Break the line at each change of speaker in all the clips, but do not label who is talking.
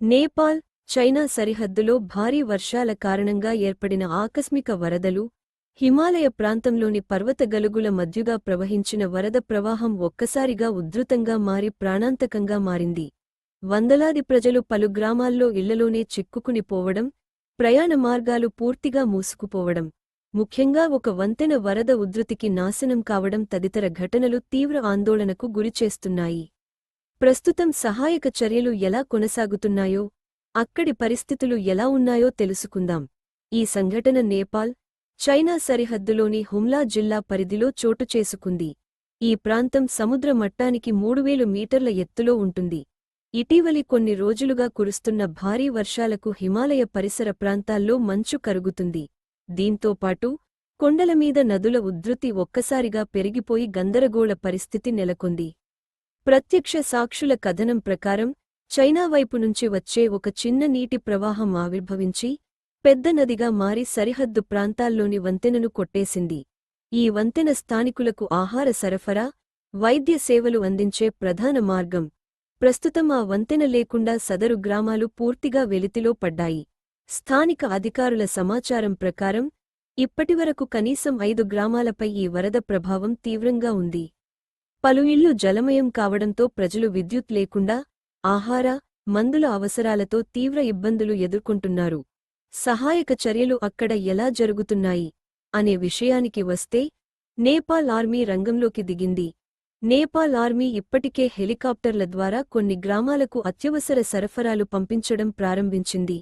Nepal China సరిహద్దులో భారీ వర్షాల కారణంగా ఏర్పడిన ఆకస్మిక వరదలు హిమాలయ ప్రాంతంలోని పర్వత గలుగుల మధ్యగా ప్రవహించిన వరద ప్రవాహం ఒక్కసారిగా ఉధృతంగా మారి ప్రాణాంతకంగా మారింది. వందలాది ప్రజలు పలు గ్రామాల్లో ఇళ్ళలోనే చిక్కుకుని పోవడం ప్రయాణ మార్గాలు పూర్తిగా మూసుకుపోవడం ముఖ్యంగా ఒక వంతెన వరద ఉధృతికి నాశనం కావడం తదితర ఘటనలు తీవ్ర ఆందోళనకు గురిచేస్తున్నాయి. ప్రస్తుతం సహాయక చర్యలు ఎలా కొనసాగుతున్నాయో అక్కడి పరిస్థితులు ఎలా ఉన్నాయో తెలుసుకుందాం. ఈ సంఘటన నేపాల్ చైనా సరిహద్దులోని హుమ్లా జిల్లా పరిధిలో చోటు చేసుకుంది. ఈ ప్రాంతం సముద్ర మట్టానికి మూడువేలు మీటర్ల ఎత్తులో ఉంటుంది. ఇటీవలి కొన్ని రోజులుగా కురుస్తున్న భారీ వర్షాలకు హిమాలయ పరిసర ప్రాంతాల్లో మంచు కరుగుతుంది. దీంతోపాటు కొండలమీద నదుల ఉధృతి ఒక్కసారిగా పెరిగిపోయి గందరగోళ పరిస్థితి నెలకొంది. ప్రత్యక్ష సాక్షుల కథనం ప్రకారం చైనా వైపు నుంచి వచ్చే ఒక చిన్న నీటి ప్రవాహం ఆవిర్భవించి పెద్ద నదిగా మారి సరిహద్దు ప్రాంతాల్లోని వంతెనను కొట్టేసింది. ఈ వంతెన స్థానికులకు ఆహార సరఫరా వైద్య సేవలు అందించే ప్రధాన మార్గం. ప్రస్తుతం ఆ వంతెన లేకుండా సదరు గ్రామాలు పూర్తిగా వెలితిలో పడ్డాయి. స్థానిక అధికారుల సమాచారం ప్రకారం ఇప్పటివరకు కనీసం ఐదు గ్రామాలపై ఈ వరద ప్రభావం తీవ్రంగా ఉంది. పలు ఇళ్ళు జలమయం కావడంతో ప్రజలు విద్యుత్ లేకుండా ఆహార మందుల అవసరాలతో తీవ్ర ఇబ్బందులు ఎదుర్కొంటున్నారు. సహాయక చర్యలు అక్కడ ఎలా జరుగుతున్నాయి? అనే విషయానికి వస్తే నేపాల్ ఆర్మీ రంగంలోకి దిగింది. నేపాల్ ఆర్మీ ఇప్పటికే హెలికాప్టర్ల ద్వారా కొన్ని గ్రామాలకు అత్యవసర సరఫరాలు పంపించడం ప్రారంభించింది.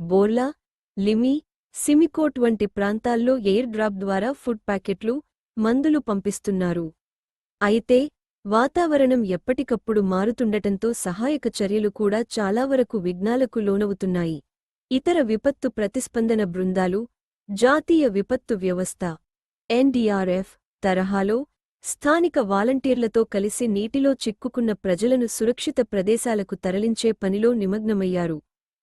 బోర్లా లిమి సిమికోట్ వంటి ప్రాంతాల్లో ఎయిర్ డ్రాప్ ద్వారా ఫుడ్ ప్యాకెట్లు మందులు పంపిస్తున్నారు. అయితే వాతావరణం ఎప్పటికప్పుడు మారుతుండటంతో సహాయక చర్యలు కూడా చాలా వరకు విఘ్నాలకు లోనవుతున్నాయి. ఇతర విపత్తు ప్రతిస్పందన బృందాలు జాతీయ విపత్తు వ్యవస్థ ఎన్డీఆర్ఎఫ్ తరహాలో స్థానిక వాలంటీర్లతో కలిసి నీటిలో చిక్కుకున్న ప్రజలను సురక్షిత ప్రదేశాలకు తరలించే పనిలో నిమగ్నమయ్యారు.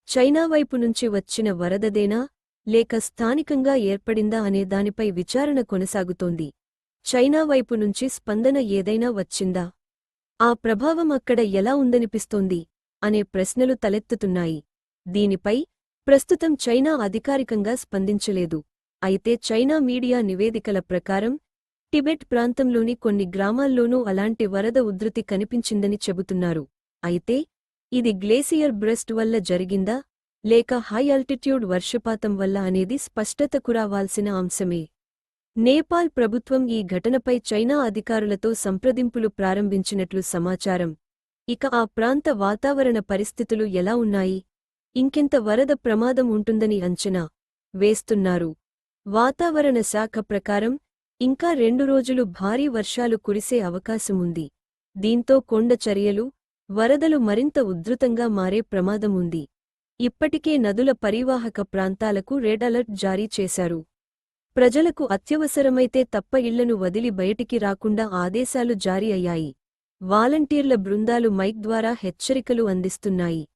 చైనా వైపు నుంచి వచ్చిన వరదదేనా లేక స్థానికంగా ఏర్పడిందా అనే దానిపై విచారణ కొనసాగుతోంది. చైనా వైపు నుంచి స్పందన ఏదైనా వచ్చిందా? ఆ ప్రభావం అక్కడ ఎలా ఉందనిపిస్తోంది? అనే ప్రశ్నలు తలెత్తుతున్నాయి. దీనిపై ప్రస్తుతం చైనా అధికారికంగా స్పందించలేదు. అయితే చైనా మీడియా నివేదికల ప్రకారం టిబెట్ ప్రాంతంలోని కొన్ని గ్రామాల్లోనూ అలాంటి వరద ఉధృతి కనిపించిందని చెబుతున్నారు. అయితే ఇది గ్లేసియర్ బ్రెస్ట్ వల్ల జరిగిందా? లేక హై ఆల్టిట్యూడ్ వర్షపాతం వల్ల అనేది స్పష్టత కురావాల్సిన అంశమే? నేపాల్ ప్రభుత్వం ఈ ఘటనపై చైనా అధికారులతో సంప్రదింపులు ప్రారంభించినట్లు సమాచారం. ఇక ఆ ప్రాంత వాతావరణ పరిస్థితులు ఎలా ఉన్నాయి? ఇంకెంత వరద ప్రమాదం ఉంటుందని అంచనా వేస్తున్నారు. వాతావరణ శాఖ ప్రకారం ఇంకా రెండు రోజులు భారీ వర్షాలు కురిసే అవకాశముంది దీంతో కొండ చర్యలు వరదలు మరింత ఉధృతంగా మారే ప్రమాదముంది ఇప్పటికే నదుల పరివాహక ప్రాంతాలకు రెడ్ అలర్ట్ జారీ చేశారు. ప్రజలకు అత్యవసరమైతే తప్ప ఇళ్ళను వదిలి బయటికి రాకుండా ఆదేశాలు జారీ అయ్యాయి. వాలంటీర్ల బృందాలు మైక్ ద్వారా హెచ్చరికలు అందిస్తున్నాయి.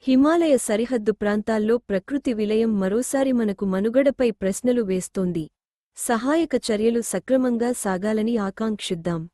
హిమాలయ సరిహద్దు ప్రాంతాల్లో ప్రకృతి విలయం మరోసారి మనకు మనుగడపై ప్రశ్నలు వేస్తోంది. సహాయక చర్యలు సక్రమంగా సాగాలని ఆకాంక్షిద్దాం.